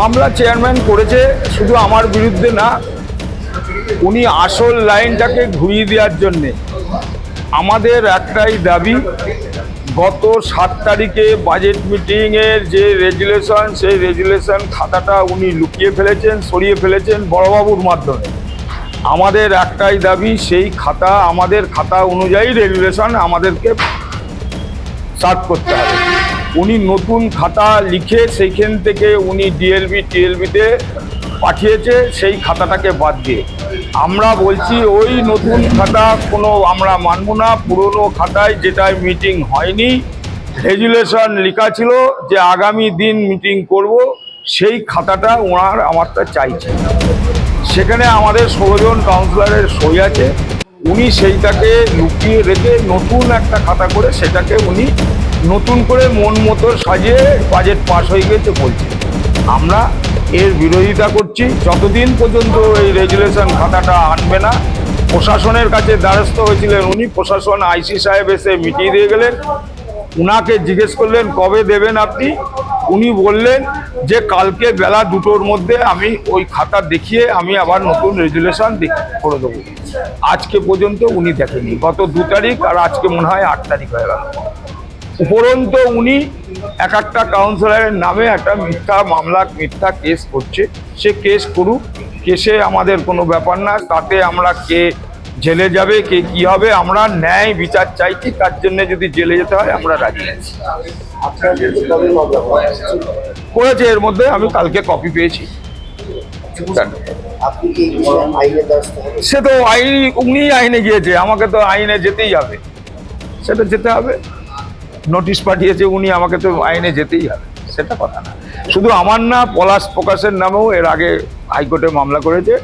মামলা চেয়ারম্যান করেছে শুধু আমার বিরুদ্ধে না, উনি আসল লাইনটাকে ঘুরিয়ে দেওয়ার জন্যে। আমাদের একটাই দাবি, গত সাত তারিখে বাজেট মিটিংয়ের যে রেজুলেশন সেই রেজুলেশন খাতাটা উনি লুকিয়ে ফেলেছেন, সরিয়ে ফেলেছেন বড়বাবুর মাধ্যমে। আমাদের একটাই দাবি, সেই খাতা, আমাদের খাতা অনুযায়ী রেজুলেশন আমাদেরকে স্টার্ট করতে হবে। উনি নতুন খাতা লিখে সেইখান থেকে উনি ডিএলবি টিএলবিতে পাঠিয়েছে, সেই খাতাটাকে বাদ দিয়ে। আমরা বলছি, ওই নতুন খাতা কোনো আমরা মানব না, পুরনো খাতায় যেটায় মিটিং হয়নি রেজুলেশন লেখা ছিল যে আগামী দিন মিটিং করব, সেই খাতাটা ওনার আমারটা চাইছে। সেখানে আমাদের ষোলোজন কাউন্সিলরের সই আছে। উনি সেইটাকে লুকিয়ে রেখে নতুন একটা খাতা করে সেটাকে উনি নতুন করে মন মতো সাজিয়ে বাজেট পাস হয়ে গেছে বলছে। আমরা এর বিরোধিতা করছি। যতদিন পর্যন্ত এই রেজুলেশন খাতাটা আনবে না, প্রশাসনের কাছে দ্বারস্থ হয়েছিলেন উনি। প্রশাসন আইসি সাহেব এসে মিটিয়ে দিয়ে গেলেন। উনাকে জিজ্ঞেস করলেন, কবে দেবেন আপনি? উনি বললেন যে কালকে বেলা দুটোর মধ্যে আমি ওই খাতা দেখিয়ে আমি আবার নতুন রেজুলেশন করে দেবো। আজকে পর্যন্ত উনি দেখেনি গত দু তারিখ আর আজকে মনে হয় আট তারিখ হয়ে গেল। উপরন্ত উনি এক একটা কাউন্সিলরের নামে একটা মিথ্যা মামলা, মিথ্যা কেস করছে। সে কেস করুক, কেসে আমাদের কোনো ব্যাপার না। তাতে আমরা কে জেলে যাবে, কে কি হবে, আমরা ন্যায় বিচার চাইছি। তার জন্য যদি জেলে যেতে হয়, আমরা রাজি আছি। করেছে এর মধ্যে আমি কালকে কপি পেয়েছি। হবেন? সে তো আইন উনি আইনে গিয়েছে আমাকে তো আইনে যেতেই হবে। সেটা যেতে হবে। নোটিশ পাঠিয়েছে উনি আমাকে তো আইনে যেতেই হবে। সেটা কথা না। শুধু আমার না পলাশ প্রকাশের নামেও এর আগে হাইকোর্টে মামলা করেছে।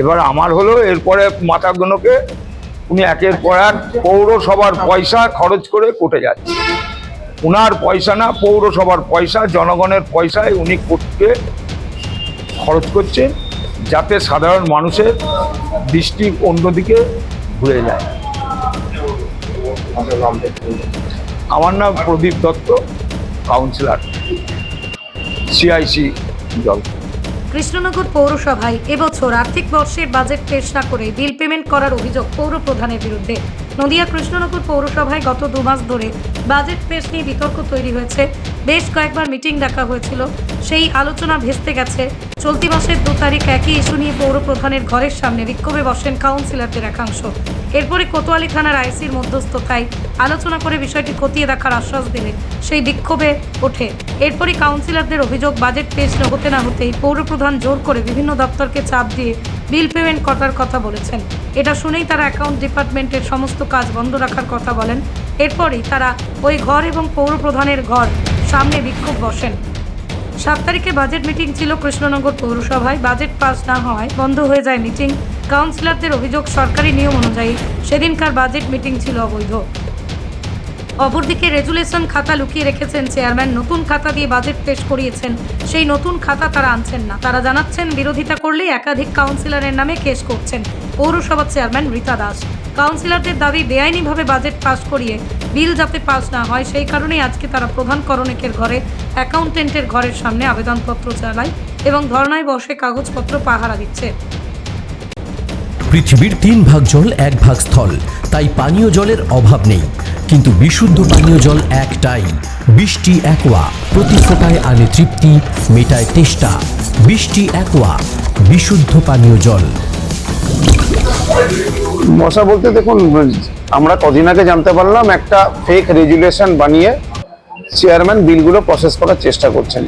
এবার আমার হলো এরপরে মাথাগুলোকে উনি একের পর এক পৌরসভার পয়সা খরচ করে কোর্টে যাচ্ছে। উনার পয়সা না, পৌরসভার পয়সা, জনগণের পয়সায় উনি কোর্টকে খরচ করছেন যাতে সাধারণ মানুষের দৃষ্টি অন্যদিকে ঘুরে যায়। আমার নাম প্রদীপ দত্ত, কাউন্সিলর, সিআইসি জল। কৃষ্ণনগর পৌরসভায় এবছর আর্থিক বর্ষের বাজেট পেশ না করে বিল পেমেন্ট করার অভিযোগ পৌর প্রধানের বিরুদ্ধে। নদিয়া কৃষ্ণনগর পৌরসভায় গত দু মাস ধরে বাজেট পেশ নিয়ে বিতর্ক তৈরি হয়েছে। বেশ কয়েকবার মিটিং ডাকা হয়েছিল। সেই আলোচনা ভেস্তে গেছে। চলতি মাসের দু তারিখ একই ইস্যু নিয়ে পৌর প্রধানের ঘরের সামনে বিক্ষোভে বসেন কাউন্সিলরদের একাংশ। এরপরে কোতোয়ালি থানার আইসির মধ্যস্থতায় আলোচনা করে বিষয়টি খতিয়ে দেখার আশ্বাস দিলে সেই বিক্ষোভে ওঠে। এরপরই কাউন্সিলরদের অভিযোগ, বাজেট পেশ হতে না হতেই পৌরপ্রধান জোর করে বিভিন্ন দপ্তরকে চাপ দিয়ে বিল পেমেন্ট করার কথা বলেছেন। এটা শুনেই তারা অ্যাকাউন্ট ডিপার্টমেন্টের সমস্ত কাজ বন্ধ রাখার কথা বলেন। এরপরই তারা ওই ঘর এবং পৌরপ্রধানের ঘর সামনে বিক্ষোভ বসেন। সাত তারিখে বাজেট মিটিং ছিল কৃষ্ণনগর পৌরসভায়। বাজেট পাস না হওয়ায় বন্ধ হয়ে যায় মিটিং। কাউন্সিলরদের অভিযোগ সরকারি নিয়ম অনুযায়ী সেদিনকার বাজেট মিটিং ছিল অবৈধ। অপরদিকে রেজুলেশন খাতা লুকিয়ে রেখেছেন চেয়ারম্যান। নতুন খাতা দিয়ে বাজেট পেশ করিয়েছেন। সেই নতুন খাতা তারা আনছেন না। তারা জানাচ্ছেন, বিরোধিতা করলে একাধিক কাউন্সিলরের নামে কেস করছেন। পৌরসভার চেয়ারম্যান রীতা দাস। কাউন্সিলরদের দাবি, বেআইনিভাবে বাজেট পাস করিয়ে বিল যাতে পাস না হয়, সেই কারণেই আজকে তারা প্রধান করণিকের ঘরে, অ্যাকাউন্টেন্টের ঘরের সামনে আবেদনপত্র চালায় এবং ধর্নায় বসে কাগজপত্র পাহারা দিচ্ছে। পৃথিবীর তিন ভাগ জল এক ভাগ স্থল। তাই পানীয় জলের অভাব নেই। কিন্তু বিশুদ্ধ পানীয় জল একটাই। বৃষ্টি একোয়া, প্রতি ফোটায় আনে তৃপ্তি, মেটায় তেষ্টা। বৃষ্টি একোয়া, বিশুদ্ধ পানীয় জল। মশা বলতে দেখুন, আমরা কদিন আগে জানতে পারলাম, একটা ফেক রেজুলেশন বানিয়ে চেয়ারম্যান বিলগুলো প্রসেস করার চেষ্টা করছেন।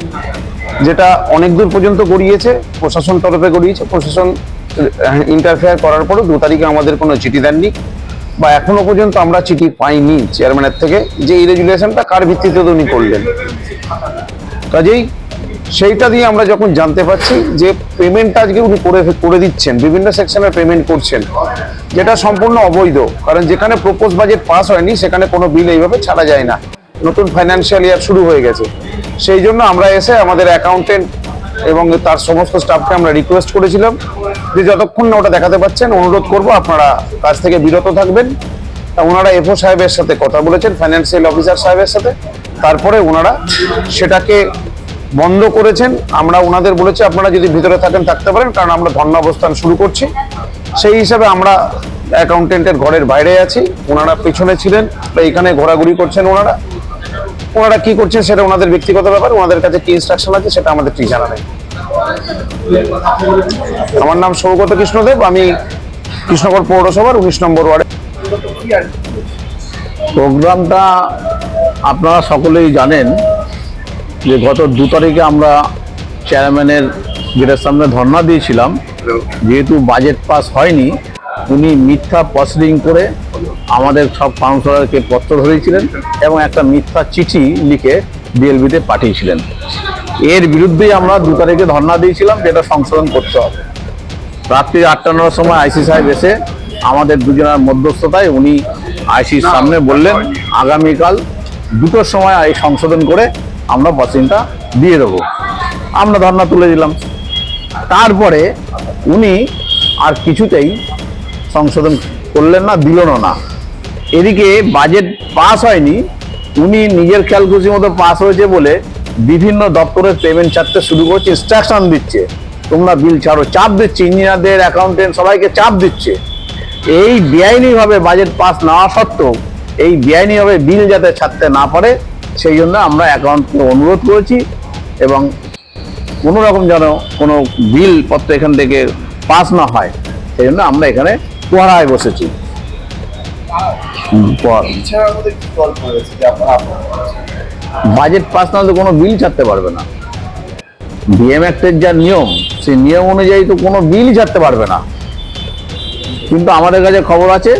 যেটা অনেক দূর পর্যন্ত গড়িয়েছে, প্রশাসন তরফে গড়িয়েছে, প্রশাসন ইন্টারফেয়ার করার পরও দু তারিখে আমাদের কোনো চিঠি দেননি। বা এখনও পর্যন্ত আমরা চিঠি পাইনি চেয়ারম্যানের থেকে যে এই রেজুলেশনটা কার ভিত্তিতে উনি করলেন। কাজেই সেইটা দিয়ে আমরা যখন জানতে পারছি যে পেমেন্ট আজকে উনি করে করে দিচ্ছেন, বিভিন্ন সেকশনের পেমেন্ট করছেন, যেটা সম্পূর্ণ অবৈধ। কারণ যেখানে প্রপোজ বাজেট পাস হয়নি, সেখানে কোনো বিল এইভাবে ছাড়া যায় না। নতুন ফাইন্যান্সিয়াল ইয়ার শুরু হয়ে গেছে। সেই জন্য আমরা এসে আমাদের অ্যাকাউন্টেন্ট এবং তার সমস্ত স্টাফকে আমরা রিকোয়েস্ট করেছিলাম যে যতক্ষণ না ওটা দেখাতে পাচ্ছেন অনুরোধ করব আপনারা কাজ থেকে বিরত থাকবেন। তা ওনারা এফও সাহেবের সাথে কথা বলেছেন ফাইন্যান্সিয়াল অফিসার সাহেবের সাথে। তারপরে ওনারা সেটাকে বন্ধ করেছেন। আমরা ওনাদের বলেছি, আপনারা যদি ভিতরে থাকেন, থাকতে পারেন, কারণ আমরা ধর্ম অবস্থান শুরু করছি। সেই হিসাবে আমরা অ্যাকাউন্টেন্টের ঘরের বাইরে আছি। ওনারা পেছনে ছিলেন, বা এখানে ঘোরাঘুরি করছেন ওনারা। ওনারা কি করছেন সেটা ওনাদের ব্যক্তিগত ব্যাপার, ওনাদের কাছে কি ইনস্ট্রাকশন আছে সেটা আমাদের ঠিক জানা নেই। আমার নাম সৌগত কৃষ্ণদেব, আমি কৃষ্ণগড় পৌরসভার উনিশ নম্বর ওয়ার্ডে। প্রোগ্রামটা আপনারা সকলেই জানেন যে গত দু তারিখে আমরা চেয়ারম্যানের গেটের সামনে ধর্ণা দিয়েছিলাম। যেহেতু বাজেট পাস হয়নি, উনি মিথ্যা প্রসিডিং করে আমাদের সব কাউন্সিলরকে পত্র ধরিয়েছিলেন এবং একটা মিথ্যা চিঠি লিখে বিএলবিতে পাঠিয়েছিলেন। এর বিরুদ্ধেই আমরা দু তারিখে ধর্ণা দিয়েছিলাম যেটা সংশোধন করতে হবে। রাত্রি আটটা নটার সময় আইসি সাহেব এসে আমাদের দুজনের মধ্যস্থতায় উনি আইসির সামনে বললেন, আগামীকাল দুটোর সময় এই সংশোধন করে আমরা বাসিনটা দিয়ে দেবো। আমরা ধর্ণা তুলে দিলাম। তারপরে উনি আর কিছুতেই সংশোধন করলেন না দিলনও না। এদিকে বাজেট পাস হয়নি, উনি নিজের খেয়াল খুশি মতো পাস হয়েছে বলে বিভিন্ন দপ্তরের পেমেন্ট ছাড়তে শুরু করছে ইনস্ট্রাকশন দিচ্ছে। তোমরা বিল ছাড়ো, চাপ দিচ্ছে ইঞ্জিনিয়ারদের অ্যাকাউন্টেন্ট সবাইকে চাপ দিচ্ছে। এই বেআইনিভাবে বাজেট পাস না সত্ত্বেও, এই বেআইনিভাবে বিল যাতে ছাড়তে না পারে, সেই জন্য আমরা অ্যাকাউন্টকে অনুরোধ করেছি এবং কোনো রকম যেন কোনো বিল পত্র এখান থেকে পাস না হয়, সেই জন্য আমরা এখানে পড়ায় বসেছি। বাজেট পাস না হলে কোনো বিল ছাড়তে পারবে না। ডিএম অ্যাক্টের যা নিয়ম, সেই নিয়ম অনুযায়ী তো কোনো বিল ছাড়তে পারবে না। কিন্তু আমাদের কাছে খবর আছে,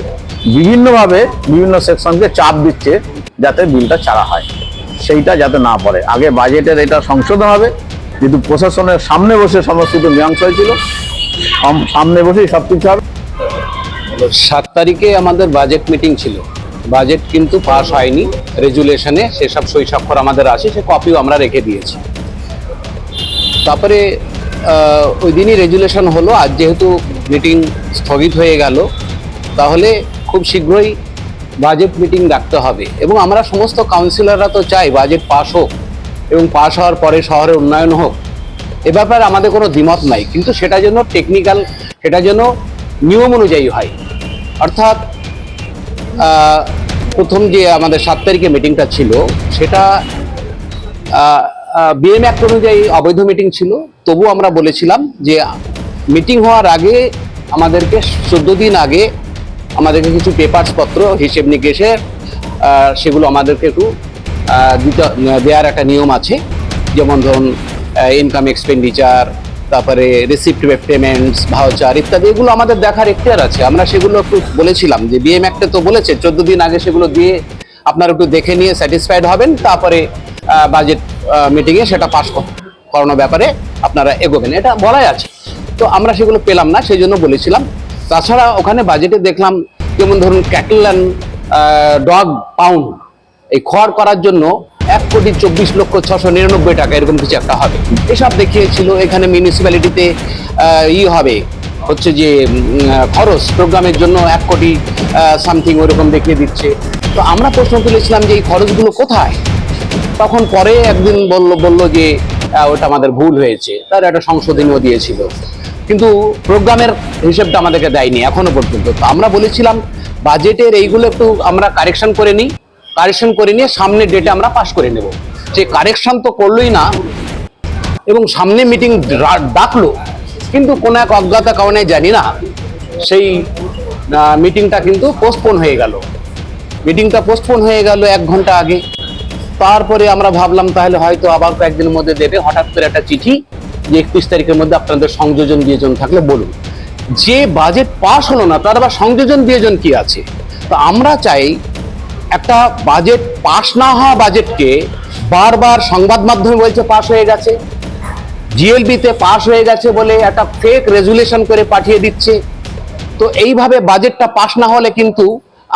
বিভিন্নভাবে বিভিন্ন সেকশনকে চাপ দিচ্ছে যাতে বিলটা ছাড়া হয়। সেইটা যাতে না পড়ে। আগে বাজেটের এটা সংশোধন হবে, যেহেতু প্রশাসনের সামনে বসে সমস্ত কিছু মীমাংস হয়েছিল সামনে বসেই সব কিছু হবে। সাত তারিখে আমাদের বাজেট মিটিং ছিল। বাজেট কিন্তু পাস হয়নি। রেজুলেশনে সেসব সই স্বাক্ষর আমাদের আছে, সে কপিও আমরা রেখে দিয়েছি। তারপরে ওই দিনই রেজুলেশন হলো, আজ যেহেতু মিটিং স্থগিত হয়ে গেল, তাহলে খুব শীঘ্রই বাজেট মিটিং ডাকতে হবে। এবং আমরা সমস্ত কাউন্সিলররা তো চাই বাজেট পাস হোক, এবং পাস হওয়ার পরে শহরের উন্নয়ন হোক। এ ব্যাপারে আমাদের কোনো দ্বিমত নাই, কিন্তু সেটা যেন টেকনিক্যাল সেটা যেন নিয়ম অনুযায়ী হয়। অর্থাৎ প্রথম যে আমাদের সাত তারিখে মিটিংটা ছিল, সেটা বিএম অ্যাক্ট অনুযায়ী অবৈধ মিটিং ছিল। তবু আমরা বলেছিলাম যে মিটিং হওয়ার আগে আমাদেরকে চোদ্দ দিন আগে আমাদেরকে কিছু পেপারস পত্র, হিসেব নিকেশে সেগুলো আমাদেরকে একটু দিতে, দেওয়ার একটা নিয়ম আছে। যেমন ধরুন ইনকাম এক্সপেন্ডিচার তারপরে রিসিপ্ট পেমেন্টস ভাউচার ইত্যাদি, এগুলো আমাদের দেখার এখতিয়ার আছে। আমরা সেগুলো একটু বলেছিলাম যে বিএম একটা তো বলেছে, চোদ্দ দিন আগে সেগুলো দিয়ে আপনারা একটু দেখে নিয়ে স্যাটিসফাইড হবেন, তারপরে বাজেট মিটিংয়ে সেটা পাস করানোর ব্যাপারে আপনারা এগোবেন। এটা বলাই আছে। তো আমরা সেগুলো পেলাম না সেই জন্য বলেছিলাম। তাছাড়া ওখানে বাজেটে দেখলাম, যেমন ধরুন ক্যাটল অ্যান্ড ডগ পাউন্ড এই খড় করার জন্য এক কোটি চব্বিশ লক্ষ ছশো নিরানব্বই টাকা, এরকম কিছু একটা হবে। এসব দেখিয়েছিল এখানে মিউনিসিপ্যালিটিতে ই হবে, হচ্ছে যে খরচ প্রোগ্রামের জন্য এক কোটি সামথিং ওরকম দেখিয়ে দিচ্ছে। তো আমরা প্রশ্ন তুলেছিলাম যে এই খরচগুলো কোথায়? তখন পরে একদিন বলল বলল যে ওটা আমাদের ভুল হয়েছে। তার একটা সংশোধনীও দিয়েছিল। কিন্তু প্রোগ্রামের হিসেবটা আমাদেরকে দেয়নি, এখনও পর্যন্ত। তো আমরা বলেছিলাম বাজেটের এইগুলো একটু আমরা কারেকশন করে নিই। কারেকশন করে নিয়ে সামনের ডেটে আমরা পাস করে নেব। যে কারেকশন তো করলোই না, এবং সামনে মিটিং ডাকলো, কিন্তু কোনো এক অজ্ঞাত কারণে জানি না, সেই মিটিংটা কিন্তু পোস্টপোন হয়ে গেল। মিটিংটা পোস্টপোন হয়ে গেল এক ঘণ্টা আগে। তারপরে আমরা ভাবলাম তাহলে হয়তো আবার কয়েকদিনের মধ্যে দেবে, হঠাৎ করে একটা চিঠি যে একত্রিশ তারিখের মধ্যে আপনাদের সংযোজন দিয়েজন থাকলে বলুন। যে বাজেট পাস হলো না, তার আবার সংযোজন দিয়েজন কি আছে? তো আমরা চাই একটা বাজেট পাস না হওয়া বাজেটকে বারবার সংবাদ মাধ্যমে বলছে পাস হয়ে গেছে। জিএলবিতে পাস হয়ে গেছে বলে একটা ফেক রেজুলেশন করে পাঠিয়ে দিচ্ছে। তো এইভাবে বাজেটটা পাস না হলে কিন্তু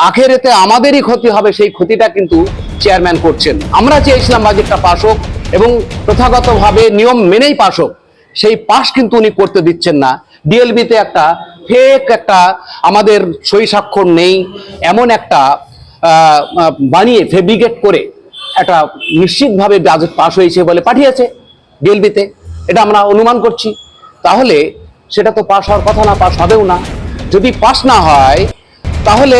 আখেরেতে আমাদেরই ক্ষতি হবে, সেই ক্ষতিটা কিন্তু চেয়ারম্যান করছেন। আমরা চেয়েছিলাম বাজেটটা পাস হোক এবং প্রথাগতভাবে নিয়ম মেনেই পাস হোক, সেই পাস কিন্তু উনি করতে দিচ্ছেন না। ডিএলবিতে একটা ফেক একটা আমাদের সই স্বাক্ষর নেই, এমন একটা বানিয়ে ফেব্রিকেট করে একটা নিশ্চিতভাবে বাজেট পাস হয়েছে বলে পাঠিয়েছে ডিএলবিতে এটা আমরা অনুমান করছি। তাহলে সেটা তো পাস হওয়ার কথা না, পাস হবেও না। যদি পাস না হয়, তাহলে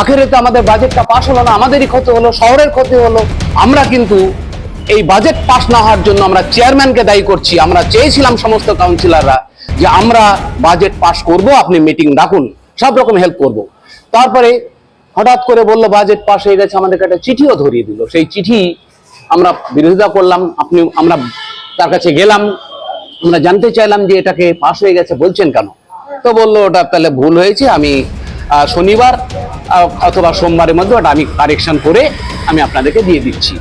আখেরে তো আমাদের বাজেটটা পাস হলো না, আমাদেরই ক্ষতি হলো, শহরের ক্ষতি হলো। আমরা কিন্তু এই বাজেট পাস না হওয়ার জন্য আমরা চেয়ারম্যানকে দায়ী করছি। আমরা চেয়েছিলাম সমস্ত কাউন্সিলররা যে আমরা বাজেট পাস করব, আপনি মিটিং ডাকুন, সব রকম হেল্প করব। তারপরে হঠাৎ করে বলল, বাজেট পাশ হয়ে গেছে, আমাদেরকে একটা চিঠিও ধরিয়ে দিল। সেই চিঠি আমরা বিরোধিতা করলাম, আপনি, আমরা তার কাছে গেলাম, আমরা জানতে চাইলাম যে এটাকে পাশ হয়ে গেছে, বলছেন কেন? তো বলল, ওটা তাহলে ভুল হয়েছে, আমি শনিবার অথবা সোমবারের মধ্যে ওটা আমি কারেকশন করে আমি আপনাদেরকে দিয়ে দিচ্ছি।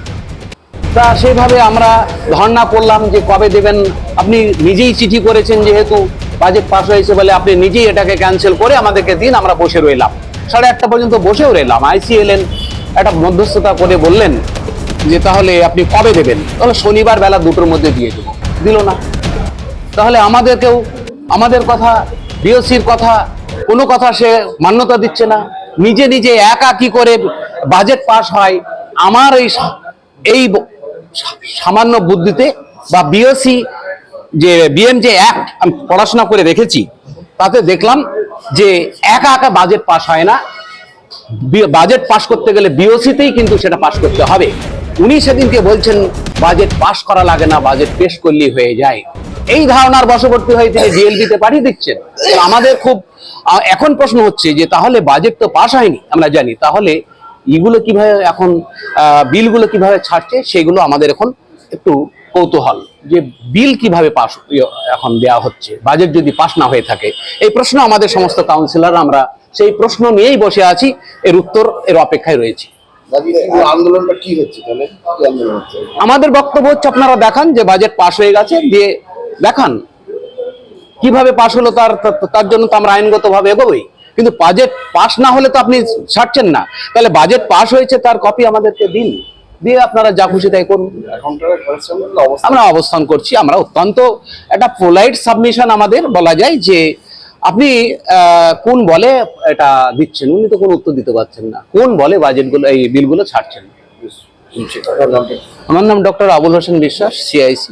তা সেভাবে আমরা ধর্ণা করলাম যে কবে দেবেন, আপনি নিজেই চিঠি করেছেন যেহেতু বাজেট পাস হয়েছে বলে আপনি নিজেই এটাকে ক্যান্সেল করে আমাদেরকে দিন, আমরা বসে রইলাম। সাড়ে আটটা পর্যন্ত বসেও রইলাম আইসি এলেন একটা মধ্যস্থতা করে বললেন যে, তাহলে আপনি কবে দেবেন? তাহলে শনিবার বেলা দুটোর মধ্যে দিয়ে দেবো। দিল না। তাহলে আমাদেরকেও, আমাদের কথা বিওসির কথা, কোনো কথা সে মান্যতা দিচ্ছে না। নিজে নিজে একা কি করে বাজেট পাস হয়? আমার এই এই সামান্য বুদ্ধিতে বা বিওসি যে বিএম যে অ্যাক্ট আমি পড়াশোনা করে রেখেছি তাতে দেখলাম যে একা একা বাজেট পাস হয় না। বাজেট পাস করতে গেলে বিওসিতেই কিন্তু সেটা পাস করতে হবে। উনি সেদিনকে বলছেন বাজেট পাস করা লাগে না বাজেট পেশ করলেই হয়ে যায়। এই ধারণার বশবর্তী হয়ে তিনি ডিএলবিতে পাঠিয়ে দিচ্ছেন। আমাদের খুব এখন প্রশ্ন হচ্ছে যে তাহলে বাজেট তো পাস হয়নি, আমরা জানি। তাহলে এগুলো কীভাবে এখন বিলগুলো কীভাবে ছাড়ছে, সেগুলো আমাদের এখন একটু কৌতূহল যে বিল কীভাবে পাস এখন দেওয়া হচ্ছে বাজেট যদি পাস না হয়ে থাকে এই প্রশ্ন আমাদের সমস্ত কাউন্সিলর আমরা সেই প্রশ্ন নিয়েই বসে আছি এর উত্তর এর অপেক্ষায় রয়েছি। আন্দোলনটা কি হচ্ছে তাহলে? কি আন্দোলন হচ্ছে? আমাদের বক্তব্য হচ্ছে আপনারা দেখান যে বাজেট পাস হয়ে গেছে দিয়ে দেখান। কীভাবে পাস হলো তার তার- জন্য তো আমরা আইনগতভাবে এগোবই। কিন্তু বাজেট পাস না হলে তো আপনি ছাড়ছেন না। তাহলে বাজেট পাস হয়েছে তার কপি আমাদেরকে দিন। দিয়ে আপনারা যা খুশি তাই করুন। আমরা অবস্থান করছি আমরা অত্যন্ত একটা পোলাইট সাবমিশন আমাদের বলা যায় যে আপনি কোন বলে এটা দিচ্ছেন? উনি তো কোনো উত্তর দিতে পারছেন না। কোন বলে বাজেটগুলো এই বিলগুলো ছাড়ছেন? আমার নাম ডক্টর আবুল হোসেন বিশ্বাস সিআইসি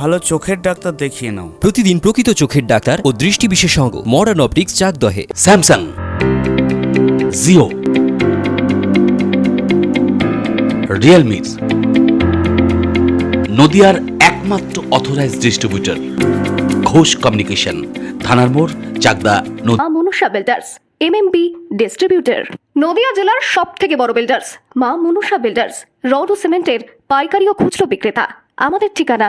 ভালো চোখের ডাক্তার দেখিয়ে নাও। প্রতিদিন প্রকৃত চোখের ডাক্তার ও দৃষ্টি বিশেষজ্ঞ মডার্ন অপটিক্স চাকদহে স্যামসাং। জিও রিয়েলমি নদিয়ার একমাত্র অথরাইজ ডিস্ট্রিবিউটর ঘোষ কমিউনিকেশন। থানার মোড় চাকদা নদী মা মনুষা বিল্ডার্স এমএমবি ডিস্ট্রিবিউটর নদিয়া জেলার সব থেকে বড় বিল্ডার্স মা মনুষা বিল্ডার্স রড ও সিমেন্টের পাইকারি ও খুচরো বিক্রেতা। আমাদের ঠিকানা